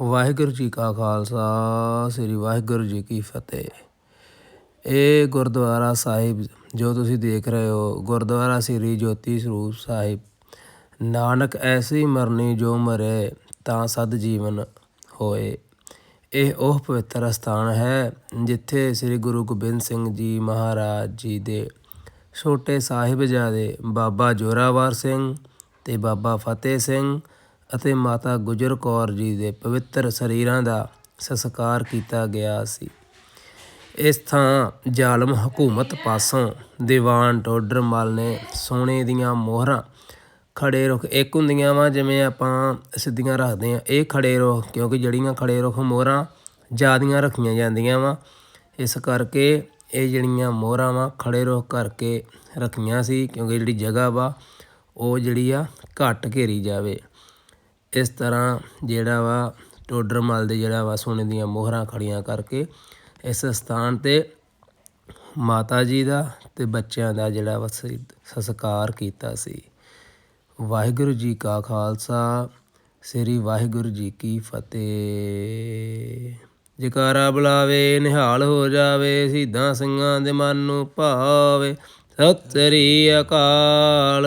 ਵਾਹਿਗੁਰੂ ਜੀ ਕਾ ਖਾਲਸਾ, ਸ੍ਰੀ ਵਾਹਿਗੁਰੂ ਜੀ ਕੀ ਫਤਿਹ। ਇਹ ਗੁਰਦੁਆਰਾ ਸਾਹਿਬ ਜੋ ਤੁਸੀਂ ਦੇਖ ਰਹੇ ਹੋ, ਗੁਰਦੁਆਰਾ ਸ੍ਰੀ ਜੋਤੀ ਸਰੂਪ ਸਾਹਿਬ। ਨਾਨਕ ਐਸੀ ਮਰਨੀ ਜੋ ਮਰੇ, ਤਾਂ ਸਦ ਜੀਵਨ ਹੋਏ। ਇਹ ਉਹ ਪਵਿੱਤਰ ਸਥਾਨ ਹੈ ਜਿੱਥੇ ਸ੍ਰੀ ਗੁਰੂ ਗੋਬਿੰਦ ਸਿੰਘ ਜੀ ਮਹਾਰਾਜ ਜੀ ਦੇ ਛੋਟੇ ਸਾਹਿਬਜ਼ਾਦੇ ਬਾਬਾ ਜੋਰਾਵਰ ਸਿੰਘ ਤੇ ਬਾਬਾ ਫਤਿਹ ਸਿੰਘ ਅਤੇ ਮਾਤਾ ਗੁਜਰ ਕੌਰ ਜੀ ਦੇ ਪਵਿੱਤਰ ਸਰੀਰਾਂ ਦਾ ਸੰਸਕਾਰ ਕੀਤਾ ਗਿਆ ਸੀ। ਇਸ ਥਾਂ ਜ਼ਾਲਮ ਹਕੂਮਤ ਪਾਸੋਂ ਦੀਵਾਨ ਟੋਡਰਮਲ ਨੇ ਸੋਨੇ ਦੀਆਂ ਮੋਹਰਾਂ, ਖੜੇ ਰੁੱਖ, ਇੱਕ ਹੁੰਦੀਆਂ ਵਾ ਜਿਵੇਂ ਆਪਾਂ ਸਿੱਧੀਆਂ ਰੱਖਦੇ ਆ ਇਹ ਖੜੇ ਰੁੱਖ, ਕਿਉਂਕਿ ਜਿਹੜੀਆਂ ਖੜੇ ਰੁੱਖ ਮੋਹਰਾਂ ਜਿਆਦੀਆਂ ਰੱਖੀਆਂ ਜਾਂਦੀਆਂ ਵਾ, ਇਸ ਕਰਕੇ ਇਹ ਜਿਹੜੀਆਂ ਮੋਹਰਾਂ ਵਾ ਖੜੇ ਰੁੱਖ ਕਰਕੇ ਰੱਖੀਆਂ ਸੀ, ਕਿਉਂਕਿ ਜਿਹੜੀ ਜਗ੍ਹਾ ਵਾ ਉਹ ਜਿਹੜੀ ਆ ਘੱਟ ਘੇਰੀ ਜਾਵੇ। ਇਸ ਤਰ੍ਹਾਂ ਜਿਹੜਾ ਵਾ ਟੋਡਰਮਲ ਦੇ ਜਿਹੜਾ ਵਾ ਸੋਨੇ ਦੀਆਂ ਮੋਹਰਾਂ ਖੜੀਆਂ ਕਰਕੇ ਇਸ ਸਥਾਨ ਤੇ ਮਾਤਾ ਜੀ ਦਾ ਤੇ ਬੱਚਿਆਂ ਦਾ ਜਿਹੜਾ ਵਾ ਸ- ਸੰਸਕਾਰ ਕੀਤਾ ਸੀ। ਵਾਹਿਗੁਰੂ ਜੀ ਕਾ ਖਾਲਸਾ, ਸ੍ਰੀ ਵਾਹਿਗੁਰੂ ਜੀ ਕੀ ਫਤਿਹ। ਜਕਾਰਾ ਬੁਲਾਵੇ, ਨਿਹਾਲ ਹੋ ਜਾਵੇ ਸਿੱਧਾਂ ਸਿੰਘਾਂ ਦੇ ਮਨ ਨੂੰ ਭਾਵੇ। ਸਤਿ ਸ੍ਰੀ ਅਕਾਲ।